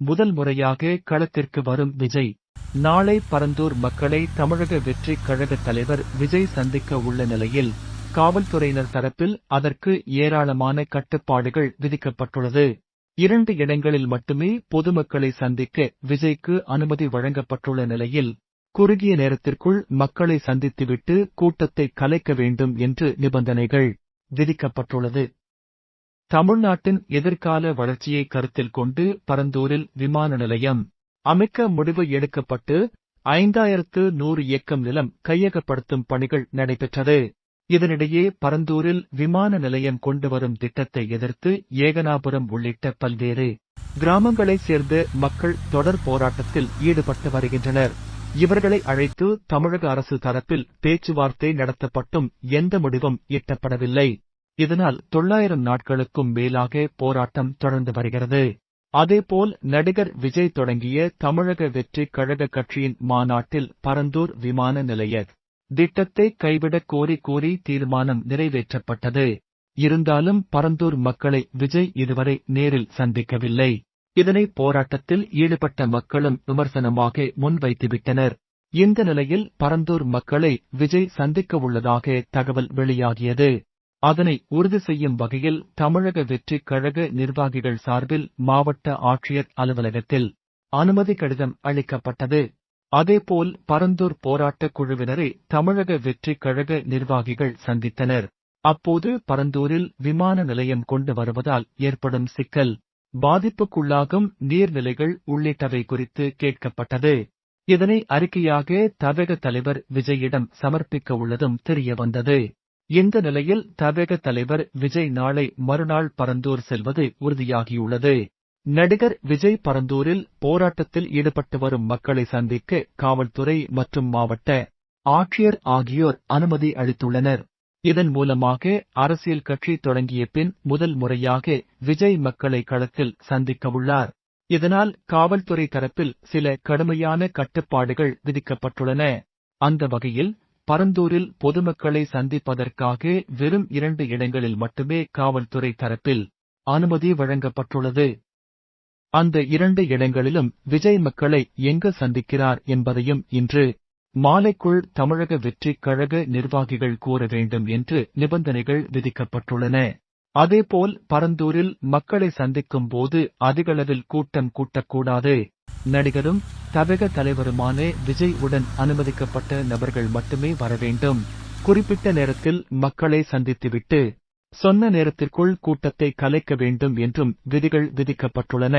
முதல் முறையாக களத்திற்கு வரும் விஜய். நாளை பரந்தூர் மக்களை தமிழக வெற்றி கழக தலைவர் விஜய் சந்திக்க உள்ள நிலையில் காவல்துறையினர் தரப்பில் அதற்கு ஏராளமான கட்டுப்பாடுகள் விதிக்கப்பட்டுள்ளது. இரண்டு இடங்களில் மட்டுமே பொதுமக்களை சந்திக்க விஜய்க்கு அனுமதி வழங்கப்பட்டுள்ள நிலையில் குறுகிய நேரத்திற்குள் மக்களை சந்தித்துவிட்டு கூட்டத்தை கலைக்க வேண்டும் என்று நிபந்தனைகள் விதிக்கப்பட்டுள்ளது. தமிழ்நாட்டின் எதிர்கால வளர்ச்சியை கருத்தில் கொண்டு பரந்தூரில் விமான நிலையம் அமைக்க முடிவு எடுக்கப்பட்டு ஐந்தாயிரத்து நூறு ஏக்கம் நிலம் கையகப்படுத்தும் பணிகள் நடைபெற்றது. இதனிடையே பரந்தூரில் விமான நிலையம் கொண்டுவரும் திட்டத்தை எதிர்த்து ஏகனாபுரம் உள்ளிட்ட பல்வேறு கிராமங்களைச் சேர்ந்த மக்கள் தொடர் போராட்டத்தில் ஈடுபட்டு வருகின்றனர். இவர்களை அழைத்து தமிழக அரசு தரப்பில் பேச்சுவார்த்தை நடத்தப்பட்டும் எந்த முடிவும் எட்டப்படவில்லை. இதனால் தொள்ளாயிரம் நாட்களுக்கும் மேலாக போராட்டம் தொடர்ந்து வருகிறது. அதேபோல் நடிகர் விஜய் தொடங்கிய தமிழக வெற்றி கழக கட்சியின் மாநாட்டில் பரந்தூர் விமான நிலைய திட்டத்தை கைவிடக் கோரி கூறி தீர்மானம் நிறைவேற்றப்பட்டது. இருந்தாலும் பரந்தூர் மக்களை விஜய் இதுவரை நேரில் சந்திக்கவில்லை. இதனை போராட்டத்தில் ஈடுபட்ட மக்களும் விமர்சனமாக முன்வைத்துவிட்டனர். இந்த நிலையில் பரந்தூர் மக்களை விஜய் சந்திக்கவுள்ளதாக தகவல் வெளியாகியது. அதனை உறுதி செய்யும் வகையில் தமிழக வெற்றி கழக நிர்வாகிகள் சார்பில் மாவட்ட ஆட்சியர் அலுவலகத்தில் அனுமதி கடிதம் அளிக்கப்பட்டது. அதேபோல் பரந்தூர் போராட்டக் குழுவினரை தமிழக வெற்றி கழக நிர்வாகிகள் சந்தித்தனர். அப்போது பரந்தூரில் விமான நிலையம் கொண்டு வருவதால் ஏற்படும் சிக்கல் பாதிப்புக்குள்ளாகும் நீர்நிலைகள் உள்ளிட்டவை குறித்து கேட்கப்பட்டது. இதனை அறிக்கையாக தமிழக தலைவர் விஜயிடம் சமர்ப்பிக்க உள்ளதும் தெரியவந்தது. இந்த நிலையில் தவேக தலைவர் விஜய் நாளை மறுநாள் பரந்தூர் செல்வது உறுதியாகியுள்ளது? நடிகர் விஜய் பரந்தூரில் போராட்டத்தில் ஈடுபட்டு வரும் மக்களை சந்திக்க காவல்துறை மற்றும் மாவட்ட ஆட்சியர் ஆகியோர் அனுமதி அளித்துள்ளனர். இதன் மூலமாக அரசியல் கட்சி தொடங்கிய பின் முதல் முறையாக விஜய் மக்களை களத்தில் சந்திக்கவுள்ளார் இதனால் காவல்துறை தரப்பில் சில கடுமையான கட்டுப்பாடுகள் விதிக்கப்பட்டுள்ளன. அந்த வகையில் பரந்தூரில் பொதுமக்களை சந்திப்பதற்காக வெறும் இரண்டு இடங்களில் மட்டுமே காவல்துறை தரப்பில் அனுமதி வழங்கப்பட்டுள்ளது. அந்த இரண்டு இடங்களிலும் விஜய் மக்களை எங்கு சந்திக்கிறார் என்பதையும் இன்று மாலைக்குள் தமிழக வெற்றி கழக நிர்வாகிகள் கூற வேண்டும் என்று நிபந்தனைகள் விதிக்கப்பட்டுள்ளன. அதேபோல் பரந்தூரில் மக்களை சந்திக்கும் போது அதிகளவில் கூட்டம் கூட்டக்கூடாது. நடிகரும் தவக தலைவருமான விஜய் உடன் அனுமதிக்கப்பட்ட நபர்கள் மட்டுமே வர வேண்டும். குறிப்பிட்ட நேரத்தில் மக்களை சந்தித்துவிட்டு சொன்ன நேரத்திற்குள் கூட்டத்தை கலைக்க வேண்டும் என்றும் விதிகள் விதிக்கப்பட்டுள்ளன.